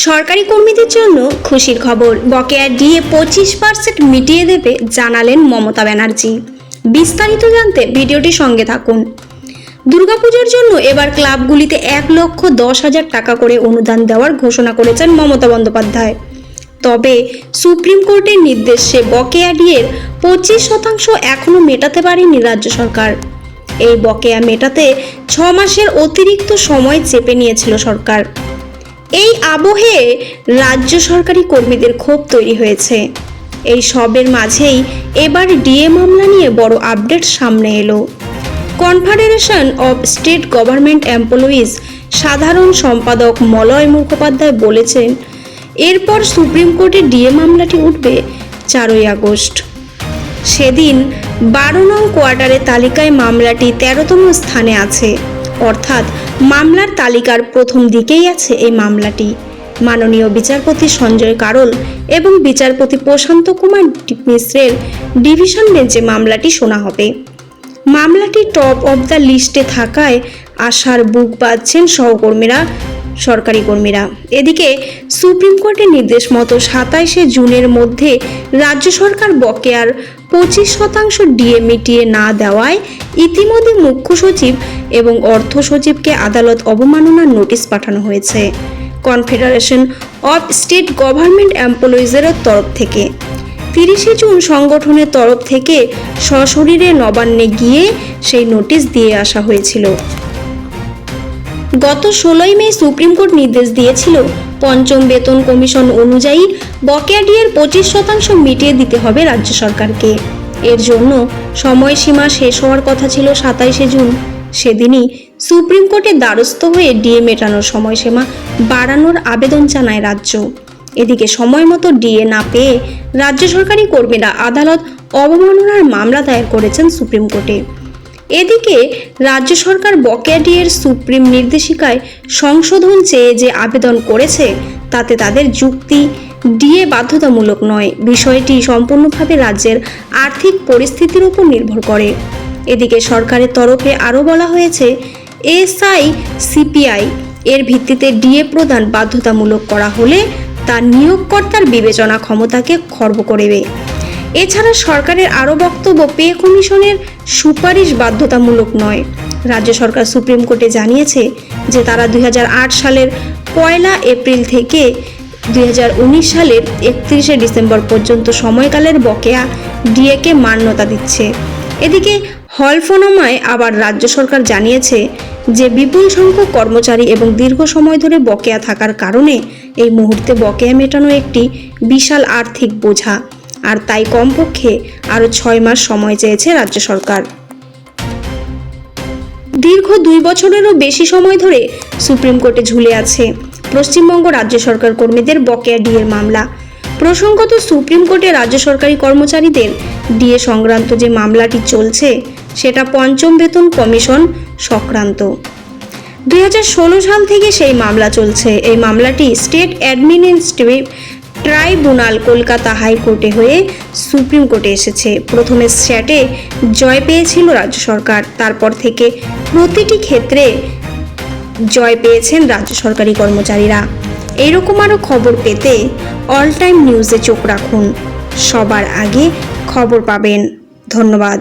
সরকারি কর্মীদের জন্য খুশির খবর। বকেয়া ডিএ পঁচিশ পার্সেন্ট মিটিয়ে দেবে জানালেন মমতা ব্যানার্জি। বিস্তারিত জানতে ভিডিওটি সঙ্গে থাকুন। দুর্গাপুজোর জন্য এবার ক্লাবগুলিতে এক লক্ষ দশ হাজার টাকা করে অনুদান দেওয়ার ঘোষণা করেছেন মমতা বন্দ্যোপাধ্যায়। তবে সুপ্রিম কোর্টের নির্দেশে বকেয়া ডিএর পঁচিশ শতাংশ এখনও মেটাতে পারেনি রাজ্য সরকার। এই বকেয়া মেটাতে ছ মাসের অতিরিক্ত সময় চেপে নিয়েছিল সরকার। এই আবহে রাজ্য সরকারি কর্মীদের ক্ষোভ তৈরি হয়েছে। এই সবের মাঝেই এবার ডিএ মামলা নিয়ে বড় আপডেট সামনে এলো। Confederation of state government employees সাধারণ সম্পাদক মলয় মুখোপাধ্যায় বলেছেন, এরপর সুপ্রিম কোর্টে ডিএ মামলাটি উঠবে চারই আগস্ট। সেদিন বারো নং কোয়ার্টারের তালিকায় মামলাটি তেরোতম স্থানে আছে। অর্থাৎ মামলার তালিকার প্রথম দিকেই আছে এই মামলাটি। মাননীয় বিচারপতি সঞ্জয় কারল এবং বিচারপতি প্রশান্ত কুমার মিশ্রের ডিভিশন বেঞ্চে মামলাটি শোনা হবে। মামলাটি টপ অব দ্য লিস্টে থাকায় আশার বুক বাঁধছেন সহকর্মীরা সরকারি কর্মীরা। এদিকে সুপ্রিম কোর্টের নির্দেশ মতো সাতাইশে জুনের মধ্যে রাজ্য সরকার বকেয়ার পঁচিশ শতাংশ ডিএ মিটিয়ে না দেওয়ায় ইতিমধ্যে মুখ্য সচিব এবং অর্থ সচিবকে আদালত অবমাননার নোটিশ পাঠানো হয়েছে। কনফেডারেশন অফ স্টেট গভর্নমেন্ট এমপ্লয়িজের তরফ থেকে। তিরিশে জুন সংগঠনের তরফ থেকে সশরীরে নবান্নে গিয়ে সেই নোটিশ দিয়ে আসা হয়েছিল। গত ষোলোই মে সুপ্রিম কোর্ট নির্দেশ দিয়েছিল, পঞ্চম বেতন কমিশন অনুযায়ী বকেয়া ডিএর পঁচিশ শতাংশ মিটিয়ে দিতে হবে রাজ্য সরকারকে। এর জন্য সময়সীমা শেষ হওয়ার কথা ছিল সাতাইশে জুন। সেদিনই সুপ্রিম কোর্টে দ্বারস্থ হয়ে ডিএ মেটানোর সময়সীমা বাড়ানোর আবেদন জানায় রাজ্য। এদিকে সময় মতো ডিএ না পেয়ে রাজ্য সরকারি কর্মীরা আদালত অবমাননার মামলা দায়ের করেছেন সুপ্রিম কোর্টে। এদিকে রাজ্য সরকার বকেয়া ডিএর সুপ্রিম নির্দেশিকায় সংশোধন চেয়ে যে আবেদন করেছে, তাতে তাদের যুক্তি ডিএ বাধ্যতামূলক নয়। বিষয়টি সম্পূর্ণভাবে রাজ্যের আর্থিক পরিস্থিতির উপর নির্ভর করে। এদিকে সরকারের তরফে আরও বলা হয়েছে এসআই সিপিআই এর ভিত্তিতে ডিএ প্রদান বাধ্যতামূলক করা হলে তা নিয়োগকর্তার বিবেচনা ক্ষমতাকে খর্ব করবে এছাড়া সরকারের আরও বক্তব্য, পে কমিশনের সুপারিশ বাধ্যতামূলক নয়। রাজ্য সরকার সুপ্রিম কোর্টে জানিয়েছে যে তারা দুই হাজার আট সালের পয়লা এপ্রিল থেকে দুই হাজার উনিশ সালের একত্রিশে ডিসেম্বর পর্যন্ত সময়কালের বকেয়া ডিএকে মান্যতা দিচ্ছে। এদিকে হলফনামায় আবার রাজ্য সরকার জানিয়েছে যে বিপুল সংখ্যক কর্মচারী এবং দীর্ঘ সময় ধরে বকেয়া থাকার কারণে এই মুহূর্তে বকেয়া মেটানো একটি বিশাল আর্থিক বোঝা। আর তাই কমপক্ষে আরও ছয় মাস সময় চেয়েছে রাজ্য সরকার। দীর্ঘ দুই বছরেরও বেশি সময় ধরে সুপ্রিম কোর্টে ঝুলে আছে পশ্চিমবঙ্গ রাজ্য সরকার কর্মীদের বকেয়া ডিএর মামলা। প্রসঙ্গত সুপ্রিম কোর্টে রাজ্য সরকারি কর্মচারীদের ডিএ সংক্রান্ত যে মামলাটি চলছে, সেটা পঞ্চম বেতন কমিশন সংক্রান্ত। দুই হাজার ষোলো সাল থেকে সেই মামলা চলছে। এই মামলাটি স্টেট অ্যাডমিনিস্ট্রেটিভ ট্রাইব্যুনাল কলকাতা হাইকোর্টে হয়ে সুপ্রিম কোর্টে এসেছে। প্রথমে স্যাটে জয় পেয়েছিল রাজ্য সরকার, তারপর থেকে প্রতিটি ক্ষেত্রে জয় পেয়েছেন রাজ্য সরকারি কর্মচারীরা। এইরকম আরও খবর পেতে অল টাইম নিউজে চোখ রাখুন। সবার আগে খবর পাবেন। ধন্যবাদ।